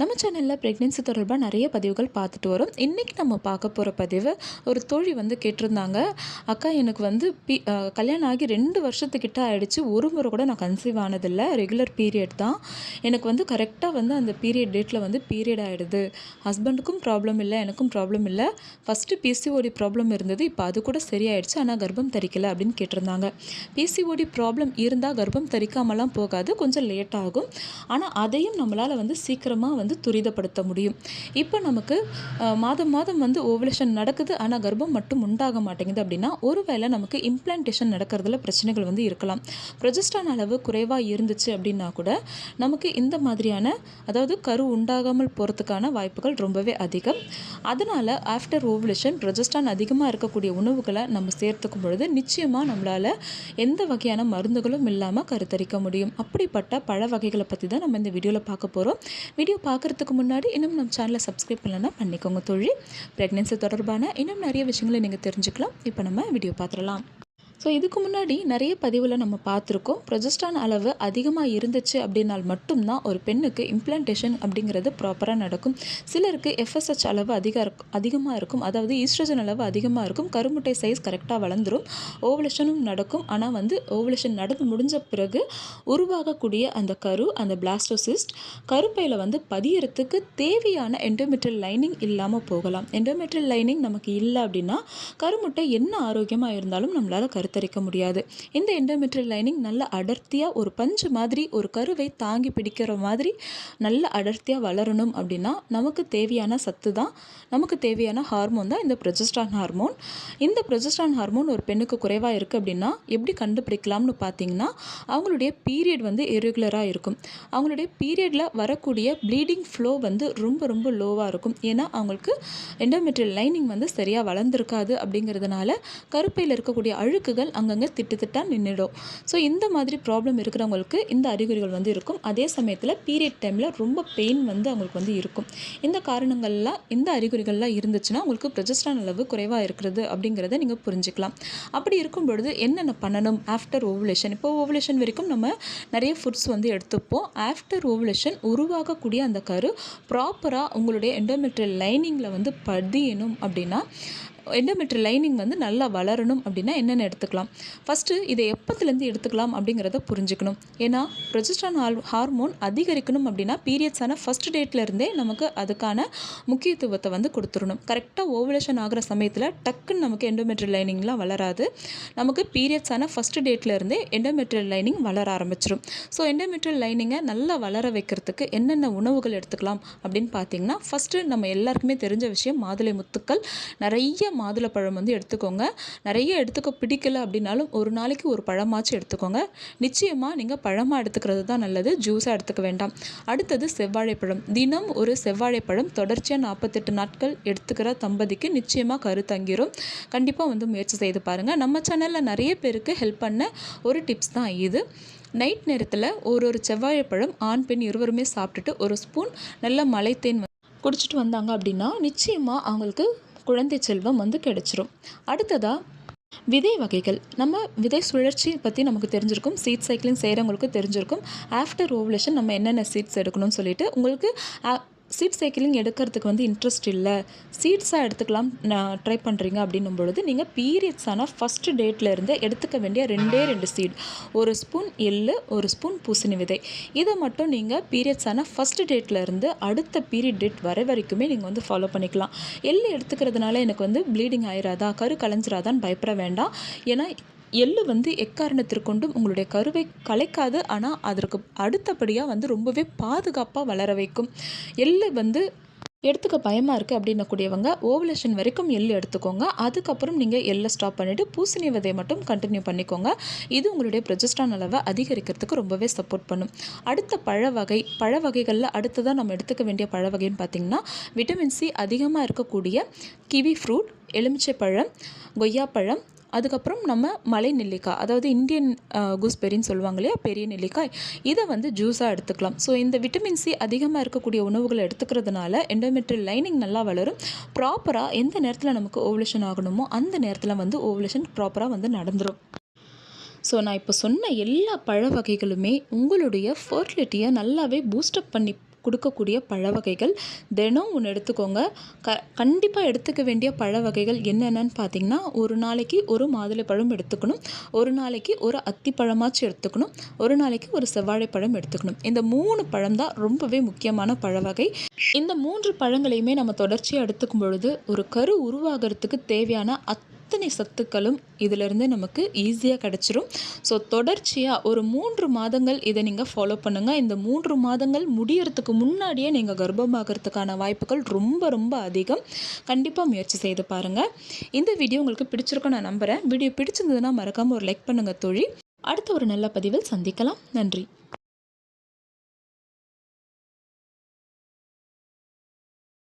நம்ம சேனலில் ப்ரெக்னென்சி தொடர்பாக நிறைய பதிவுகள் பார்த்துட்டு வரோம். இன்றைக்கி நம்ம பார்க்க போகிற பதிவு ஒரு தோழி வந்து கேட்டிருந்தாங்க. அக்கா எனக்கு வந்து பி கல்யாணம் ஆகி ரெண்டு வருஷத்துக்கிட்ட ஆகிடுச்சு ஒரு முறை கூட நான் கன்சீவ் ஆனதில்லை. ரெகுலர் பீரியட் தான். எனக்கு வந்து கரெக்டாக வந்து அந்த பீரியட் டேட்டில் வந்து பீரியட் ஆகிடுது ஹஸ்பண்டுக்கும் ப்ராப்ளம் இல்லை எனக்கும் ப்ராப்ளம் இல்லை. ஃபஸ்ட்டு பிசிஓடி ப்ராப்ளம் இருந்தது. இப்போ அது கூட சரியாயிடுச்சு. ஆனால் கர்ப்பம் தரிக்கலை அப்படின்னு கேட்டிருந்தாங்க. பிசிஓடி ப்ராப்ளம் இருந்தால் கர்ப்பம் தரிக்காமலாம் போகாது. கொஞ்சம் லேட் ஆகும். ஆனால் அதையும் நம்மளால் வந்து சீக்கிரமாக வந்து துரிதப்படுத்த முடியும். இப்போ நமக்கு மாதம் மாதம் வந்து ஓவலேஷன் நடக்குது ஆனால் கர்ப்பம் மட்டும் உண்டாக மாட்டேங்குது அப்படின்னா ஒருவேளை நமக்கு இம்ப்ளான்டேஷன் நடக்கிறதுல பிரச்சனைகள் வந்து இருக்கலாம். ப்ரொஜெஸ்டான் அளவு குறைவாக இருந்துச்சு அப்படின்னா கூட நமக்கு இந்த மாதிரியான அதாவது கரு உண்டாகாமல் போகிறதுக்கான வாய்ப்புகள் ரொம்பவே அதிகம். அதனால் ஆஃப்டர் ஓவலேஷன் ப்ரொஜெஸ்டான் அதிகமாக இருக்கக்கூடிய உணவுகளை நம்ம சேர்த்துக்கும் பொழுது நிச்சயமாக நம்மளால் எந்த வகையான மருந்துகளும் இல்லாமல் கருத்தரிக்க முடியும். அப்படிப்பட்ட பழ வகைகளை பற்றி தான் நம்ம இந்த வீடியோவில் பார்க்க போகிறோம் வீடியோ பார்க்குறதுக்கு முன்னாடி இன்னும் நம்ம சேனலை சப்ஸ்கிரைப் பண்ணலன்னா பண்ணிக்கோங்க தொழில் ப்ரெக்னென்சி தொடர்பான இன்னும் நிறைய விஷயங்களை நீங்கள் தெரிஞ்சுக்கலாம். இப்போ நம்ம வீடியோ பார்த்துடலாம். ஸோ இதுக்கு முன்னாடி நிறைய பதிவில் நம்ம பார்த்துருக்கோம். ப்ரொஜஸ்டான் அளவு அதிகமாக இருந்துச்சு அப்படின்னால் மட்டும்தான் ஒரு பெண்ணுக்கு இம்ப்ளான்டேஷன் அப்படிங்கிறது ப்ராப்பராக நடக்கும். சிலருக்கு எஃப்எஸ்ஹெச் அளவு அதிகம் இருக்கும் அதிகமாக இருக்கும். அதாவது ஈஸ்ட்ரஜன் அளவு அதிகமாக இருக்கும். கருமுட்டை சைஸ் கரெக்டாக வளர்ந்துடும் ஓவலேஷனும் நடக்கும். ஆனால் வந்து ஓவலேஷன் நடந்து முடிஞ்ச பிறகு உருவாகக்கூடிய அந்த கரு அந்த பிளாஸ்டோசிஸ்ட் கருப்பையில் வந்து பதியறதுக்கு தேவையான எண்டோமெட்ரியல் லைனிங் இல்லாமல் போகலாம். எண்டோமெட்ரியல் லைனிங் நமக்கு இல்லை அப்படின்னா கருமுட்டை என்ன ஆரோக்கியமாக இருந்தாலும் நம்மளால் கருத்தரிக்க முடியாது. இந்த எண்டோமெட்ரியல் லைனிங் நல்ல அடர்த்தியாக ஒரு பஞ்சு மாதிரி ஒரு கருவை தாங்கி பிடிக்கிற மாதிரி நல்ல அடர்த்தியாக வளரணும் அப்படின்னா நமக்கு தேவையான சத்து தான். நமக்கு தேவையான ஹார்மோன் தான் இந்த ப்ரொஜெஸ்ட்ரான் ஹார்மோன் இந்த ப்ரொஜெஸ்ட்ரான் ஹார்மோன் ஒரு பெண்ணுக்கு குறைவாக இருக்குது அப்படின்னா எப்படி கண்டுபிடிக்கலாம்னு பார்த்தீங்கன்னா அவங்களுடைய பீரியட் வந்து இரெகுலராக இருக்கும். அவங்களுடைய பீரியடில் வரக்கூடிய ப்ளீடிங் ஃப்ளோ வந்து ரொம்ப ரொம்ப லோவாக இருக்கும். ஏன்னா அவங்களுக்கு எண்டோமெட்ரியல் லைனிங் வந்து சரியாக வளர்ந்துருக்காது அப்படிங்கிறதுனால கருப்பையில் இருக்கக்கூடிய அழுக்குகள் அங்கங்கே திட்டு திட்டாக நின்றுடும் ஸோ இந்த மாதிரி ப்ராப்ளம் இருக்கிறவங்களுக்கு இந்த அறிகுறிகள் வந்து இருக்கும். அதே சமயத்தில் பீரியட் டைமில் ரொம்ப பெயின் வந்து அவங்களுக்கு வந்து இருக்கும். இந்த காரணங்கள்லாம் இந்த அறிகுறிகள்லாம் இருந்துச்சுன்னா உங்களுக்கு ப்ரொஜெஸ்ட்ரான் அளவு குறைவாக இருக்கிறது அப்படிங்கிறத நீங்கள் புரிஞ்சுக்கலாம். அப்படி இருக்கும் பொழுது என்னென்ன பண்ணணும்? ஆஃப்டர் ஓவுலேஷன் இப்போ ஓவுலேஷன் வரைக்கும் நம்ம நிறைய ஃபுட்ஸ் வந்து எடுத்துப்போம். ஆஃப்டர் ஓவுலேஷன் உருவாகக்கூடிய அந்த கரு ப்ராப்பராக உங்களுடைய எண்டோமெட்ரியல் லைனிங்கில் வந்து பதியணும் அப்படின்னா எண்டோமெட்ரியல் லைனிங் வந்து நல்லா வளரணும் அப்படின்னா என்னென்ன எடுத்துக்கலாம்? ஃபஸ்ட்டு இதை எப்பத்துலேருந்து எடுத்துக்கலாம் அப்படிங்கிறத புரிஞ்சுக்கணும். ஏன்னா ப்ரொஜெஸ்ட்ரான் ஹார் ஹார்மோன் அதிகரிக்கணும் அப்படின்னா பீரியட்ஸான ஃபஸ்ட் டேட்லேருந்தே நமக்கு அதுக்கான முக்கியத்துவத்தை வந்து கொடுத்துடணும். கரெக்டாக ஓவலேஷன் ஆகிற சமயத்தில் டக்குன்னு நமக்கு எண்டோமெட்ரியல் லைனிங்லாம் வளராது. நமக்கு பீரியட்ஸான ஃபஸ்ட் டேட்லேருந்தே எண்டோமெட்ரியல் லைனிங் வளர ஆரம்பிச்சிடும் ஸோ எண்டோமெட்ரியல் லைனிங்கை நல்லா வளர வைக்கிறதுக்கு என்னென்ன உணவுகள் எடுத்துக்கலாம் அப்படின்னு பார்த்தீங்கன்னா ஃபஸ்ட்டு நம்ம எல்லாருக்குமே தெரிஞ்ச விஷயம் மாதுளை முத்துக்கள். நிறைய மாதுளப்பழம் வந்து எடுத்துக்கோங்க. நிறைய எடுத்துக்க பிடிக்கல அப்படின்னாலும் ஒரு நாளைக்கு ஒரு பழமாச்சும் எடுத்துக்கோங்க. நிச்சயமாக நீங்கள் பழமாக எடுத்துக்கிறது தான் நல்லது. ஜூஸாக எடுத்துக்க வேண்டாம். அடுத்தது செவ்வாழைப்பழம். தினம் ஒரு செவ்வாழைப்பழம் தொடர்ச்சியாக நாற்பத்தெட்டு நாட்கள் எடுத்துக்கிற தம்பதிக்கு நிச்சயமாக கரு தங்கிரும். கண்டிப்பாக வந்து முயற்சி செய்து பாருங்கள் நம்ம சேனலில் நிறைய பேருக்கு ஹெல்ப் பண்ண ஒரு டிப்ஸ் தான் இது. நைட் நேரத்தில் ஒரு ஒரு செவ்வாழைப்பழம் ஆண் பெண் இருவருமே சாப்பிட்டுட்டு ஒரு ஸ்பூன் நல்ல மலைத்தேன் குடிச்சிட்டு வந்தாங்க அப்படின்னா நிச்சயமாக அவங்களுக்கு குழந்தை செல்வம் வந்து கிடைச்சிரும். அடுத்ததாக விதை வகைகள். நம்ம விதை சுழற்சி பற்றி நமக்கு தெரிஞ்சிருக்கும். சீட் சைக்கிளிங் செய்கிறவங்களுக்கு தெரிஞ்சிருக்கும். ஆஃப்டர் ஓவலேஷன் நம்ம என்னென்ன சீட்ஸ் எடுக்கணும்னு சொல்லிட்டு உங்களுக்கு சீட் சைக்கிளிங் எடுக்கிறதுக்கு வந்து இன்ட்ரெஸ்ட் இல்லை. சீட்ஸாக எடுத்துக்கலாம் நான் ட்ரை பண்ணுறீங்க அப்படின்னும் பொழுது நீங்கள் பீரியட்ஸான ஃபஸ்ட்டு டேட்லேருந்து எடுத்துக்க வேண்டிய ரெண்டே ரெண்டு சீட் ஒரு ஸ்பூன் எள்ளு ஒரு ஸ்பூன் பூசணி விதை. இதை மட்டும் நீங்கள் பீரியட்ஸான ஃபஸ்ட்டு டேட்லேருந்து அடுத்த பீரியட் டேட் வர வரைக்குமே நீங்கள் வந்து ஃபாலோ பண்ணிக்கலாம். எள்ளு எடுத்துக்கிறதுனால எனக்கு வந்து ப்ளீடிங் ஆயிராதா கரு கலைஞ்சிராதான்னு பயப்பட வேண்டாம். ஏன்னா எள்ளு வந்து எக்காரணத்திற்கொண்டும் உங்களுடைய கருவை கலைக்காது ஆனால் அதற்கு அடுத்தபடியாக வந்து ரொம்பவே பாதுகாப்பாக வளர வைக்கும். எள்ளு வந்து எடுத்துக்க பயமாக இருக்குது அப்படின்னக்கூடியவங்க ஓவலேஷன் வரைக்கும் எள்ளு எடுத்துக்கோங்க. அதுக்கப்புறம் நீங்கள் எள்ளை ஸ்டாப் பண்ணிவிட்டு பூசணி விதையை மட்டும் கண்டினியூ பண்ணிக்கோங்க. இது உங்களுடைய ப்ரொஜெஸ்ட்ரான் அளவை அதிகரிக்கிறதுக்கு ரொம்பவே சப்போர்ட் பண்ணும். அடுத்த பழ வகை பழ வகைகளில் அடுத்ததாக நம்ம எடுத்துக்க வேண்டிய பழ வகைன்னு பார்த்திங்கன்னா விட்டமின் சி அதிகமாக இருக்கக்கூடிய கிவி ஃப்ரூட் எலுமிச்சை பழம் கொய்யாப்பழம் அதுக்கப்புறம் நம்ம மலை நெல்லிக்காய் அதாவது இந்தியன் கூஸ்பெரின்னு சொல்லுவாங்க இல்லையா பெரிய நெல்லிக்காய் இதை வந்து ஜூஸாக எடுத்துக்கலாம். ஸோ இந்த விட்டமின் சி அதிகமாக இருக்கக்கூடிய உணவுகளை எடுத்துக்கிறதுனால எண்டோமெட்ரியல் லைனிங் நல்லா வளரும். ப்ராப்பராக எந்த நேரத்தில் நமக்கு ஓவலேஷன் ஆகணுமோ அந்த நேரத்தில் வந்து ஓவலேஷன் ப்ராப்பராக வந்து நடந்துடும் ஸோ நான் இப்போ சொன்ன எல்லா பழ வகைகளுமே உங்களுடைய ஃபர்டிலிட்டியை நல்லாவே பூஸ்டப் பண்ணி கொடுக்கக்கூடிய பழ வகைகள் தினம் ஒன்று எடுத்துக்கோங்க. க கண்டிப்பாக எடுத்துக்க வேண்டிய பழ வகைகள் என்னென்னு பார்த்தீங்கன்னா ஒரு நாளைக்கு ஒரு மாதுளைப்பழம் எடுத்துக்கணும். ஒரு நாளைக்கு ஒரு அத்திப்பழமாச்சும் எடுத்துக்கணும். ஒரு நாளைக்கு ஒரு செவ்வாழைப்பழம் எடுத்துக்கணும். இந்த மூணு பழம் தான் ரொம்பவே முக்கியமான பழ வகை இந்த மூன்று பழங்களையுமே நம்ம தொடர்ச்சியாக எடுத்துக்கும் பொழுது ஒரு கரு உருவாகிறதுக்கு தேவையான அத்தனை சத்துக்களும் இதிலிருந்து நமக்கு ஈஸியாக கிடச்சிரும். ஸோ தொடர்ச்சியாக ஒரு மூன்று மாதங்கள் இதை நீங்கள் ஃபாலோ பண்ணுங்கள் இந்த மூன்று மாதங்கள் முடியறதுக்கு முன்னாடியே நீங்கள் கர்ப்பமாகறதுக்கான வாய்ப்புகள் ரொம்ப ரொம்ப அதிகம். கண்டிப்பாக முயற்சி செய்து பாருங்கள் இந்த வீடியோ உங்களுக்கு பிடிச்சிருக்கும் நான் நம்புகிறேன் வீடியோ பிடிச்சிருந்ததுன்னா மறக்காமல் ஒரு லைக் பண்ணுங்கள் தோழி. அடுத்த ஒரு நல்ல பதிவில் சந்திக்கலாம். நன்றி.